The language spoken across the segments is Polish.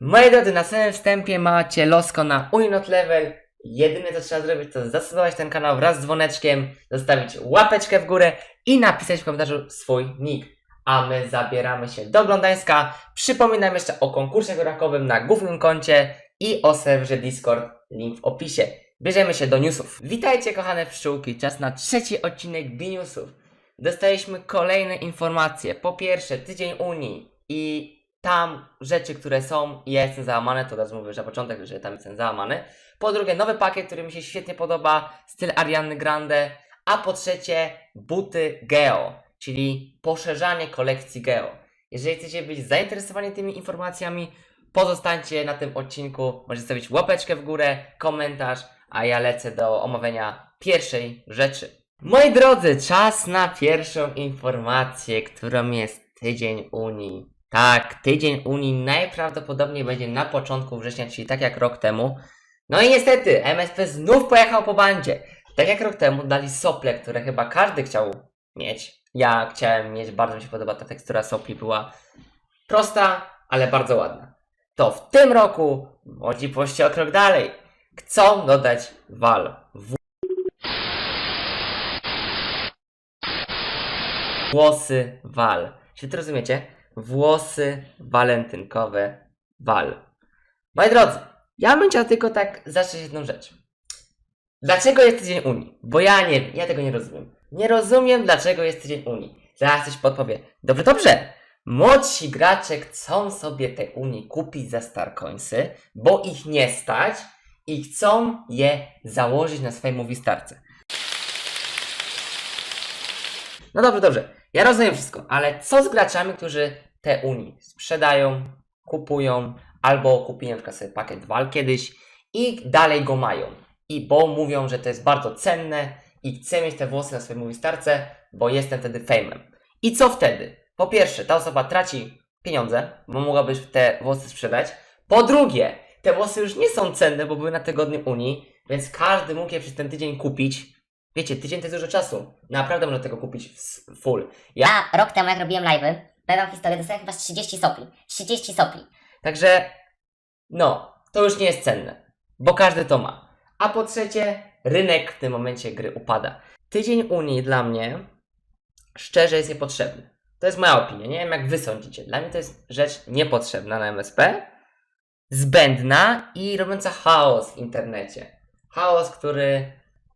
Moi drodzy, na samym wstępie macie losko na Uninot Level. Jedyne co trzeba zrobić to zasubskrybować ten kanał wraz z dzwoneczkiem, zostawić łapeczkę w górę i napisać w komentarzu swój nick. A my zabieramy się do Glądańska. Przypominam jeszcze o konkursie górakowym na głównym koncie i o serwerze Discord, link w opisie. Bierzemy się do newsów. Witajcie kochane pszczółki, czas na trzeci odcinek B-Newsów. Dostaliśmy kolejne informacje. Po pierwsze, tydzień Unii i tam rzeczy, które są ja jestem załamany, to od razu mówię, że na początek, że tam jestem załamany. Po drugie, nowy pakiet, który mi się świetnie podoba, styl Ariany Grande. A po trzecie, buty Geo, czyli poszerzanie kolekcji Geo. Jeżeli chcecie być zainteresowani tymi informacjami, pozostańcie na tym odcinku. Możecie zostawić łapeczkę w górę, komentarz, a ja lecę do omawiania pierwszej rzeczy. Moi drodzy, czas na pierwszą informację, którą jest tydzień Unii. Tak, tydzień Unii najprawdopodobniej będzie na początku września, czyli tak jak rok temu. No i niestety, MSP znów pojechał po bandzie. Tak jak rok temu dali sople, które chyba każdy chciał mieć. Ja chciałem mieć, bardzo mi się podoba ta tekstura sopli, była prosta, ale bardzo ładna. To w tym roku, młodzi poście o krok dalej, chcą dodać wal. Włosy wal. Czy to rozumiecie? Włosy walentynkowe wal. Moi drodzy, ja bym chciał tylko tak zacząć jedną rzecz. Dlaczego jest tydzień Unii? Bo ja nie ja tego nie rozumiem. Nie rozumiem, dlaczego jest tydzień Unii. Zaraz coś podpowie. Dobrze, dobrze. Młodsi gracze chcą sobie te Unii kupić za Starcoinsy, bo ich nie stać i chcą je założyć na swojej Movistarce. No dobrze, dobrze. Ja rozumiem wszystko, ale co z graczami, którzy te Unii sprzedają, kupują, albo kupili na sobie pakiet wal kiedyś i dalej go mają. I bo mówią, że to jest bardzo cenne i chcę mieć te włosy na swojej Movistarce, bo jestem wtedy fejmem. I co wtedy? Po pierwsze, ta osoba traci pieniądze, bo mogłaby te włosy sprzedać. Po drugie, te włosy już nie są cenne, bo były na tygodniu Unii, więc każdy mógł je przez ten tydzień kupić. Wiecie, tydzień to jest dużo czasu. Naprawdę można tego kupić full. Ja Ja rok temu, jak robiłem live'y, pewną historię, dostałem chyba z 30 sopli. 30 sopli. Także, no, to już nie jest cenne, bo każdy to ma. A po trzecie, rynek w tym momencie gry upada. Tydzień Unii dla mnie, szczerze, jest niepotrzebny. To jest moja opinia, nie wiem jak wy sądzicie. Dla mnie to jest rzecz niepotrzebna na MSP, zbędna i robiąca chaos w internecie. Chaos, który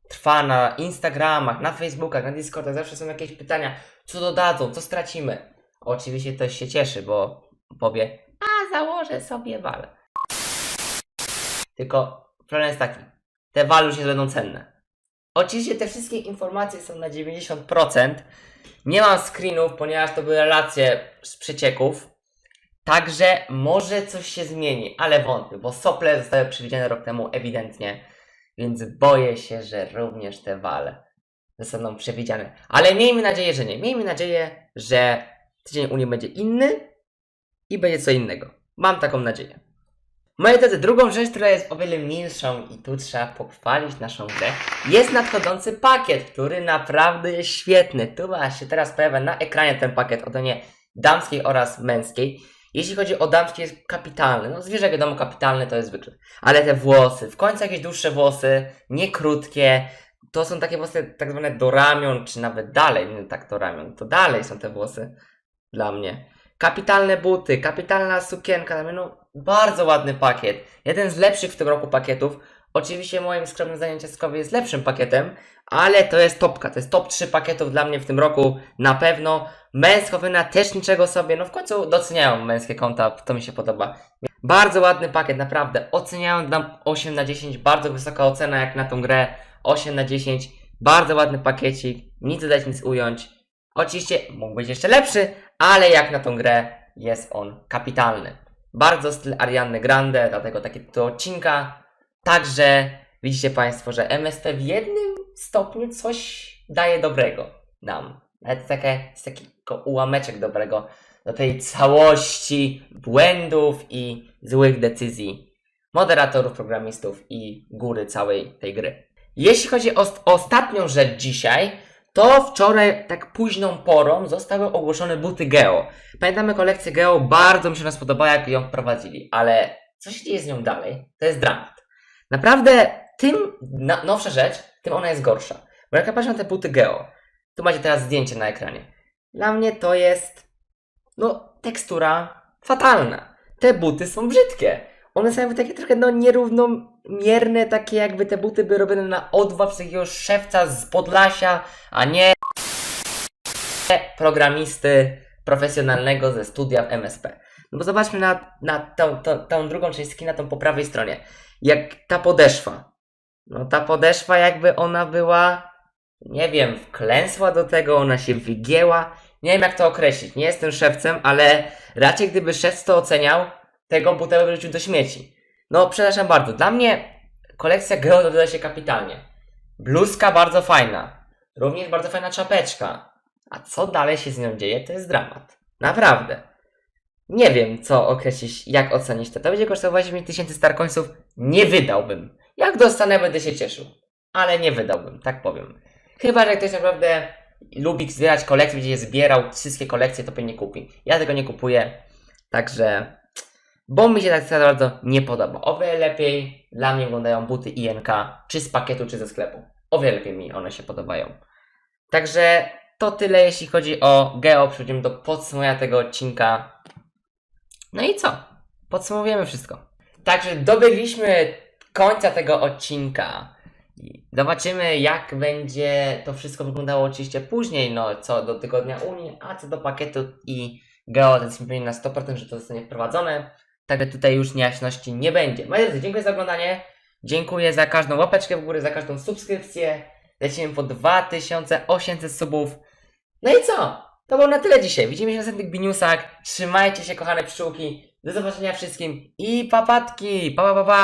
trwa na Instagramach, na Facebookach, na Discordach, zawsze są jakieś pytania, co dodadzą, co stracimy. Oczywiście ktoś się cieszy, bo powie, a założę sobie wal. Tylko problem jest taki, te wal już nie będą cenne. Oczywiście te wszystkie informacje są na 90%. Nie mam screenów, ponieważ to były relacje z przecieków. Także może coś się zmieni, ale wątpię, bo sople zostały przewidziane rok temu ewidentnie. Więc boję się, że również te wale zostaną przewidziane. Ale miejmy nadzieję, że nie. Miejmy nadzieję, że tydzień Unii będzie inny i będzie co innego. Mam taką nadzieję. Moi drodzy, drugą rzecz, która jest o wiele milszą i tu trzeba pochwalić naszą grę, jest nadchodzący pakiet, który naprawdę jest świetny. Tu właśnie teraz pojawia na ekranie ten pakiet odnośnie damskiej oraz męskiej. Jeśli chodzi o damskie, jest kapitalny. No zwierzę wiadomo kapitalne to jest zwykle. Ale te włosy, w końcu jakieś dłuższe włosy, nie krótkie. To są takie włosy tak zwane do ramion, czy nawet dalej, nie tak do ramion. To dalej są te włosy dla mnie. Kapitalne buty, kapitalna sukienka, no bardzo ładny pakiet. Jeden z lepszych w tym roku pakietów. Oczywiście moim skromnym zdaniem jest lepszym pakietem, ale to jest topka, to jest top 3 pakietów dla mnie w tym roku na pewno. Męskowyna też niczego sobie, no w końcu doceniają męskie konta, to mi się podoba. Bardzo ładny pakiet, naprawdę. Oceniają dam 8 na 10, bardzo wysoka ocena jak na tą grę. 8 na 10, bardzo ładny pakiecik, nic dodać, nic ująć. Oczywiście mógł być jeszcze lepszy, ale jak na tą grę jest on kapitalny. Bardzo styl Ariany Grande, dlatego taki tytuł odcinka. Także widzicie Państwo, że MSP w jednym stopniu coś daje dobrego nam. Nawet takie, jest taki ułameczek dobrego do tej całości błędów i złych decyzji moderatorów, programistów i góry całej tej gry. Jeśli chodzi o ostatnią rzecz dzisiaj, to wczoraj tak późną porą zostały ogłoszone buty Geo. Pamiętamy kolekcję Geo, bardzo mi się ona spodobała, jak ją wprowadzili, ale co się dzieje z nią dalej, to jest dramat. Naprawdę, tym na, nowsza rzecz, tym ona jest gorsza. Bo jak ja patrzę na te buty Geo, tu macie teraz zdjęcie na ekranie. Dla mnie to jest, no, tekstura fatalna. Te buty są brzydkie. One są jakby takie trochę, no, nierównomierne, takie jakby te buty były robione na przez jakiegoś szewca z Podlasia, a nie programisty profesjonalnego ze studia w MSP. No bo zobaczmy na, na tą, tą, tą drugą część skina, tą po prawej stronie. Jak ta podeszwa. No ta podeszwa jakby ona była, nie wiem, wklęsła do tego, ona się wygięła. Nie wiem jak to określić, nie jestem szewcem, ale raczej gdyby szewc to oceniał, tego buta by wrzucił do śmieci. No przepraszam bardzo, dla mnie kolekcja Geo dodaje się kapitalnie. Bluzka bardzo fajna, również bardzo fajna czapeczka. A co dalej się z nią dzieje, to jest dramat. Naprawdę. Nie wiem, co określić, jak ocenić to. To będzie kosztowało 80 tysięcy starkońców. Nie wydałbym. Jak dostanę, będę się cieszył. Ale nie wydałbym, tak powiem. Chyba, że ktoś naprawdę lubi zbierać kolekcje, będzie je zbierał, wszystkie kolekcje, to pewnie kupi. Ja tego nie kupuję. Także, bo mi się tak za bardzo nie podoba. O wiele lepiej dla mnie wyglądają buty INK, czy z pakietu, czy ze sklepu. O wiele lepiej mi one się podobają. Także to tyle, jeśli chodzi o Geo. Przechodzimy do podsumowania tego odcinka. No i co? Podsumowujemy wszystko. Także dobiegliśmy końca tego odcinka. Zobaczymy, jak będzie to wszystko wyglądało oczywiście później, no co do tygodnia Unii, a co do pakietu i Geo, to pewni na 100%, że to zostanie wprowadzone. Także tutaj już niejasności nie będzie. Moi drodzy, dziękuję za oglądanie. Dziękuję za każdą łapeczkę w górę, za każdą subskrypcję. Lecimy po 2800 subów. No i co? To było na tyle dzisiaj. Widzimy się w następnych biniusach. Trzymajcie się, kochane pszczółki. Do zobaczenia wszystkim i papatki. Pa, pa, pa, pa.